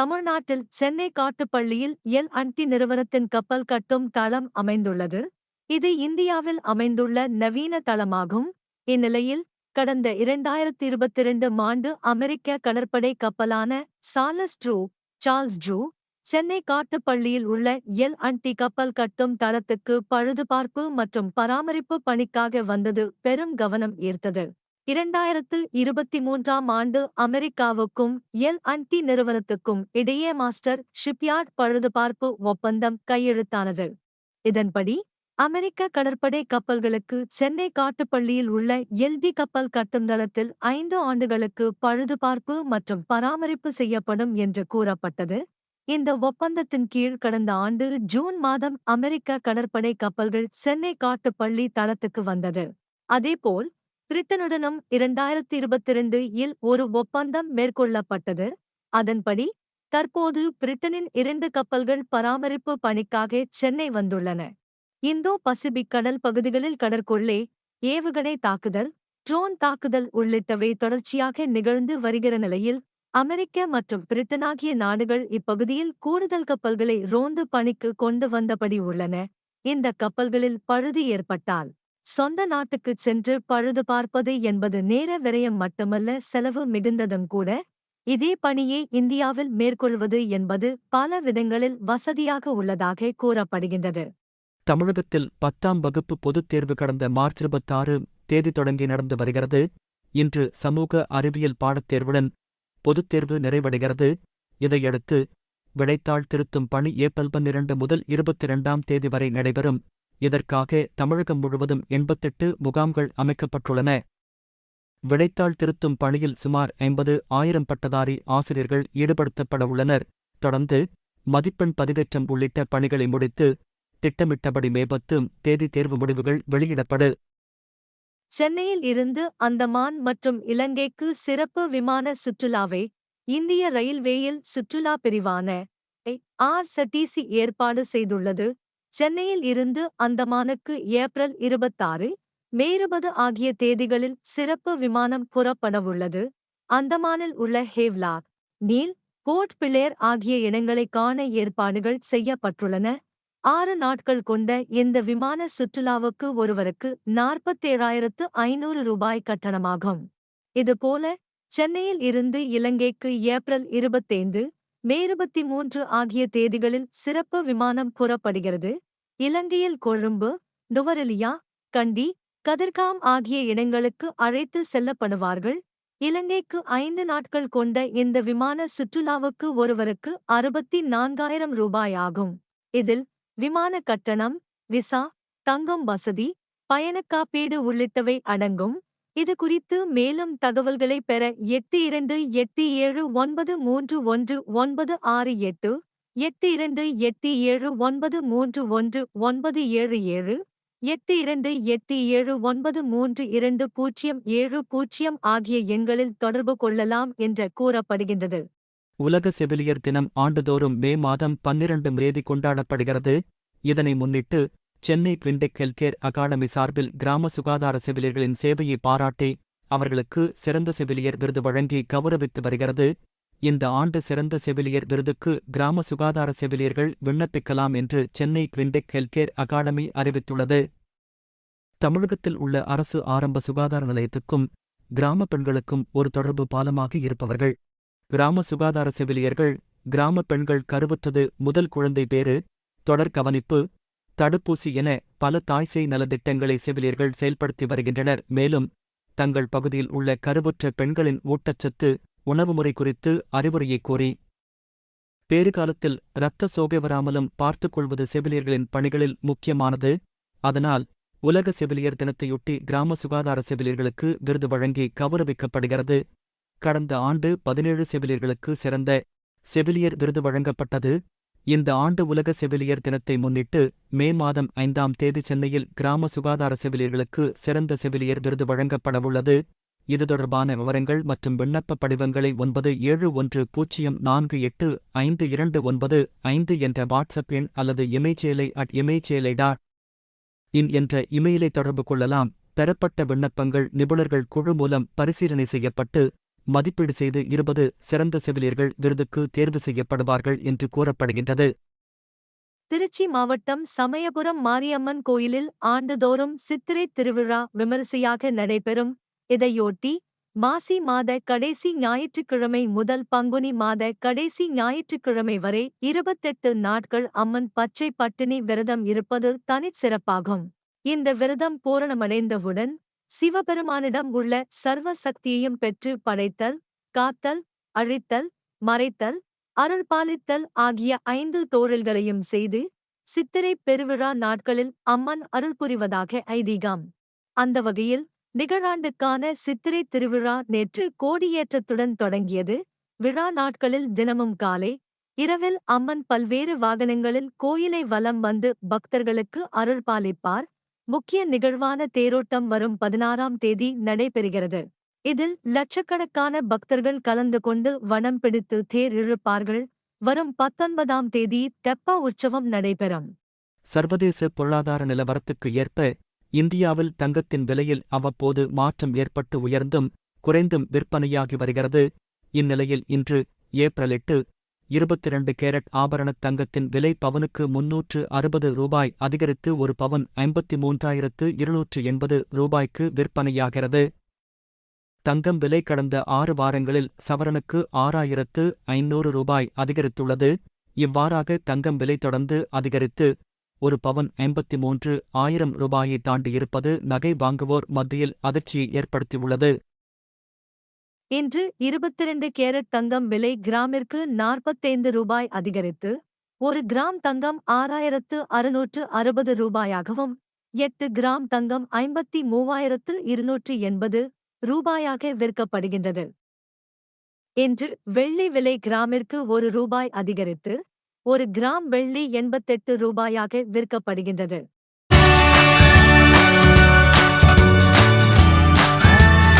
தமிழ்நாட்டில் சென்னை காட்டுப்பள்ளியில் எல் அன்டி நிறுவனத்தின் கப்பல் கட்டும் தளம் அமைந்துள்ளது. இது இந்தியாவில் அமைந்துள்ள நவீன தளமாகும். இந்நிலையில் கடந்த இரண்டாயிரத்தி இருபத்திரண்டு ஆண்டு அமெரிக்க கடற்படை கப்பலான Charles Drew Charles Drew Chennai காட்டுப்பள்ளியில் உள்ள எல் அன்டி கப்பல் கட்டும் தளத்துக்கு பழுதுபார்ப்பு மற்றும் பராமரிப்பு பணிக்காக வந்தது பெரும் கவனம் ஈர்த்தது. இரண்டாயிரத்து இருபத்தி மூன்றாம் ஆண்டு அமெரிக்காவுக்கும் எல் அண்ட் டி நிறுவனத்துக்கும் இடையே மாஸ்டர் ஷிப்யார்ட் பழுதுபார்ப்பு ஒப்பந்தம் கையெழுத்தானது. இதன்படி அமெரிக்க கடற்படை கப்பல்களுக்கு சென்னை காட்டுப்பள்ளியில் உள்ள எல்டி கப்பல் கட்டும் தளத்தில் ஐந்து ஆண்டுகளுக்கு பழுதுபார்ப்பு மற்றும் பராமரிப்பு செய்யப்படும் என்று கூறப்பட்டது. இந்த ஒப்பந்தத்தின் கீழ் கடந்த ஆண்டு ஜூன் மாதம் அமெரிக்க கடற்படை கப்பல்கள் சென்னை காட்டுப்பள்ளி தளத்துக்கு வந்தது. அதேபோல் பிரிட்டனுடனும் இரண்டாயிரத்தி இருபத்திரண்டு இல் ஒரு ஒப்பந்தம் மேற்கொள்ளப்பட்டது. அதன்படி தற்போது பிரிட்டனின் இரண்டு கப்பல்கள் பராமரிப்பு பணிக்காக சென்னை வந்துள்ளன. இந்தோ பசிபிக் கடல் பகுதிகளில் கடற்கொள்ளே ஏவுகணை தாக்குதல் ட்ரோன் தாக்குதல் உள்ளிட்டவை தொடர்ச்சியாக நிகழ்ந்து வருகிற நிலையில் அமெரிக்க மற்றும் பிரிட்டன் ஆகிய நாடுகள் இப்பகுதியில் கூடுதல் கப்பல்களை ரோந்து பணிக்கு கொண்டு வந்தபடி உள்ளன. இந்த கப்பல்களில் பழுது ஏற்பட்டால் சொந்த நாட்டுக்குச் சென்று பழுது பார்ப்பது என்பது நேர விரயம் மட்டுமல்ல செலவு மிகுந்ததும் கூட. இதே பணியை இந்தியாவில் மேற்கொள்வது என்பது பல விதங்களில் வசதியாக உள்ளதாக கூறப்படுகின்றது. தமிழகத்தில் பத்தாம் வகுப்பு பொதுத் தேர்வு கடந்த மார்ச் இருபத்தாறு தேதி தொடங்கி நடந்து வருகிறது. இன்று சமூக அறிவியல் பாடத்தேர்வுடன் பொதுத் தேர்வு நிறைவடைகிறது. இதையடுத்து விடைத்தாள் திருத்தும் பணி ஏப்ரல் பன்னிரண்டு முதல் இருபத்தி இரண்டாம் தேதி வரை நடைபெறும். இதற்காக தமிழகம் முழுவதும் எண்பத்தெட்டு முகாம்கள் அமைக்கப்பட்டுள்ளன. விடைத்தாள் திருத்தும் பணியில் சுமார் ஐம்பது ஆயிரம் பட்டதாரி ஆசிரியர்கள் ஈடுபடுத்தப்பட உள்ளனர். தொடர்ந்து மதிப்பெண் பதிவேற்றம் உள்ளிட்ட பணிகளை முடித்து திட்டமிட்டபடி மேபத்து தேதி தேர்வு முடிவுகள் வெளியிடப்படு. சென்னையில் இருந்து அந்தமான் மற்றும் இலங்கைக்கு சிறப்பு விமான சுற்றுலாவை இந்திய ரயில்வேயில் சுற்றுலா பிரிவான ஆர் சட்டிசி ஏற்பாடு செய்துள்ளது. சென்னையில் இருந்து அந்தமானுக்கு ஏப்ரல் இருபத்தாறு மே இருபது ஆகிய தேதிகளில் சிறப்பு விமானம் புறப்படவுள்ளது. அந்தமானில் உள்ள ஹேவ்லாக் நீல் போர்ட் பிளேர் ஆகிய இடங்களை காண ஏற்பாடுகள் செய்யப்பட்டுள்ளன. ஆறு நாட்கள் கொண்ட இந்த விமான சுற்றுலாவுக்கு ஒருவருக்கு நாற்பத்தேழாயிரத்து ஐநூறு ரூபாய் கட்டணமாகும். இதுபோல சென்னையில் இருந்து இலங்கைக்கு ஏப்ரல் இருபத்தைந்து மே இருபத்தி மூன்று ஆகிய தேதிகளில் சிறப்பு விமானம் புறப்படுகிறது இலங்கையில் கொழும்பு நுவரெலியா கண்டி கதிர்காம் ஆகிய இடங்களுக்கு அழைத்து செல்லப்படுவார்கள். இலங்கைக்கு ஐந்து நாட்கள் கொண்ட இந்த விமான சுற்றுலாவுக்கு ஒருவருக்கு அறுபத்தி நான்காயிரம் ரூபாய் ஆகும். இதில் விமான கட்டணம் விசா தங்கும் வசதி பயணக் காப்பீடு உள்ளிட்டவை அடங்கும். இது குறித்து மேலும் தகவல்களை பெற எட்டு இரண்டு எட்டு ஏழு ஒன்பது மூன்று ஒன்று ஒன்பது ஆறு எட்டு எட்டு இரண்டு எட்டு ஏழு ஒன்பது மூன்று ஒன்று ஒன்பது ஏழு ஏழு எட்டு இரண்டு எட்டு ஏழு ஒன்பது மூன்று இரண்டு பூஜ்ஜியம் ஏழு பூஜ்ஜியம் ஆகிய எண்களில் தொடர்பு கொள்ளலாம் என்று கூறப்படுகின்றது. உலக செவிலியர் தினம் ஆண்டுதோறும் மே மாதம் பன்னிரண்டு தேதி கொண்டாடப்படுகிறது. இதனை முன்னிட்டு சென்னை ட்விண்டெக் ஹெல்கேர் அகாடமி சார்பில் கிராம சுகாதார செவிலியர்களின் சேவையை பாராட்டி அவர்களுக்கு சிறந்த செவிலியர் விருது வழங்கி கௌரவித்து வருகிறது. இந்த ஆண்டு சிறந்த செவிலியர் விருதுக்கு கிராம சுகாதார செவிலியர்கள் விண்ணப்பிக்கலாம் என்று சென்னை ட்விண்டெக் ஹெல்கேர் அகாடமி அறிவித்துள்ளது. தமிழகத்தில் உள்ள அரசு ஆரம்ப சுகாதார நிலையத்துக்கும் கிராம பெண்களுக்கும் ஒரு தொடர்பு பாலமாக இருப்பவர்கள். கிராம சுகாதார செவிலியர்கள் கிராம பெண்கள் கருவுற்றது முதல் குழந்தை பேறு தொடர் கவனிப்பு தடுப்பூசி என பல தாய்சேய் நலத்திட்டங்களை செவிலியர்கள் செயல்படுத்தி வருகின்றனர். மேலும் தங்கள் பகுதியில் உள்ள கருவுற்ற பெண்களின் ஊட்டச்சத்து உணவு முறை குறித்து அறிவுரையை கோரி பேறுகாலத்தில் இரத்த சோகை வராமலும் பார்த்துக் கொள்வது செவிலியர்களின் பணிகளில் முக்கியமானது. அதனால் உலக செவிலியர் தினத்தையொட்டி கிராம சுகாதார செவிலியர்களுக்கு விருது வழங்கி கௌரவிக்கப்படுகிறது. கடந்த ஆண்டு பதினேழு செவிலியர்களுக்கு சிறந்த செவிலியர் விருது வழங்கப்பட்டது. இந்த ஆண்டு உலக செவிலியர் தினத்தை முன்னிட்டு மே மாதம் ஐந்தாம் தேதி சென்னையில் கிராம சுகாதார செவிலியர்களுக்கு சிறந்த செவிலியர் விருது வழங்கப்படவுள்ளது. இது தொடர்பான விவரங்கள் மற்றும் விண்ணப்ப படிவங்களை ஒன்பது ஏழு ஒன்று பூஜ்ஜியம் நான்கு எட்டு ஐந்து இரண்டு ஒன்பது ஐந்து என்ற வாட்ஸ்அப் எண் அல்லது இமெய்ச்சேலை அட் இமெய்ச்சேலை டாட் இன் என்ற இமெயிலை தொடர்பு கொள்ளலாம். பெறப்பட்ட விண்ணப்பங்கள் நிபுணர்கள் குழு மூலம் பரிசீலனை செய்யப்பட்டு மதிப்பீடு செய்து இருபது சிறந்த செவிலியர்கள் விருதுக்கு தேர்வு செய்யப்படுவார்கள் என்று கூறப்படுகின்றது. திருச்சி மாவட்டம் சமயபுரம் மாரியம்மன் கோயிலில் ஆண்டுதோறும் சித்திரை திருவிழா விமரிசையாக நடைபெறும். இதையொட்டி மாசி மாத கடைசி ஞாயிற்றுக்கிழமை முதல் பங்குனி மாத கடைசி ஞாயிற்றுக்கிழமை வரை இருபத்தெட்டு நாட்கள் அம்மன் பச்சை பட்டினி விரதம் இருப்பது தனிச்சிறப்பாகும். இந்த விரதம் பூரணமடைந்தவுடன் சிவபெருமானிடம் உள்ள சர்வ சக்தியையும் பெற்று படைத்தல் காத்தல் அழித்தல் மறைத்தல் அருள்பாலித்தல் ஆகிய ஐந்து தோழல்களையும் செய்து சித்திரை பெருவிழா நாட்களில் அம்மன் அருள் புரிவதாக ஐதீகம். அந்த வகையில் நிகழாண்டுக்கான சித்திரை திருவிழா நேற்று கோடியேற்றத்துடன் தொடங்கியது. விழா நாட்களில் தினமும் காலை இரவில் அம்மன் பல்வேறு வாகனங்களில் கோயிலை வலம் வந்து பக்தர்களுக்கு அருள் பாலிப்பார் முக்கிய நிகழ்வான தேரோட்டம் வரும் பதினாறாம் தேதி நடைபெறுகிறது. இதில் லட்சக்கணக்கான பக்தர்கள் கலந்து கொண்டு வனம் பிடித்து தேர் இழுப்பார்கள். வரும் பத்தொன்பதாம் தேதி தெப்ப உற்சவம் நடைபெறும். சர்வதேச பொருளாதார நிலவரத்துக்கு ஏற்ப இந்தியாவில் தங்கத்தின் விலையில் அவ்வப்போது மாற்றம் ஏற்பட்டு உயர்ந்தும் குறைந்தும் விற்பனையாகி வருகிறது. இந்நிலையில் இன்று ஏப்ரல் எட்டு இருபத்திரண்டு கேரட் ஆபரணத் தங்கத்தின் விலை பவனுக்கு முன்னூற்று அறுபது ரூபாய் அதிகரித்து ஒரு பவன் ஐம்பத்தி மூன்றாயிரத்து இருநூற்று எண்பது ரூபாய்க்கு விற்பனையாகிறது. தங்கம் விலை கடந்த ஆறு வாரங்களில் சவரனுக்கு ஆறாயிரத்து ஐநூறு ரூபாய் அதிகரித்துள்ளது. இவ்வாறாக தங்கம் விலை தொடர்ந்து அதிகரித்து ஒரு பவன் ஐம்பத்தி மூன்று ஆயிரம் ரூபாயை தாண்டியிருப்பது நகை வாங்குவோர் மத்தியில் அதிர்ச்சியை ஏற்படுத்தியுள்ளது. இன்று இருபத்திரண்டு கேரட் தங்கம் விலை கிராமிற்கு நாற்பத்தைந்து ரூபாய் அதிகரித்து ஒரு கிராம் தங்கம் ஆறாயிரத்து அறுநூற்று அறுபது ரூபாயாகவும் எட்டு கிராம் தங்கம் ஐம்பத்தி மூவாயிரத்து இருநூற்று எண்பது ரூபாயாக விற்கப்படுகின்றது. இன்று வெள்ளி விலை கிராமிற்கு ஒரு ரூபாய் அதிகரித்து ஒரு கிராம் வெள்ளி எண்பத்தெட்டு ரூபாயாக விற்கப்படுகின்றது.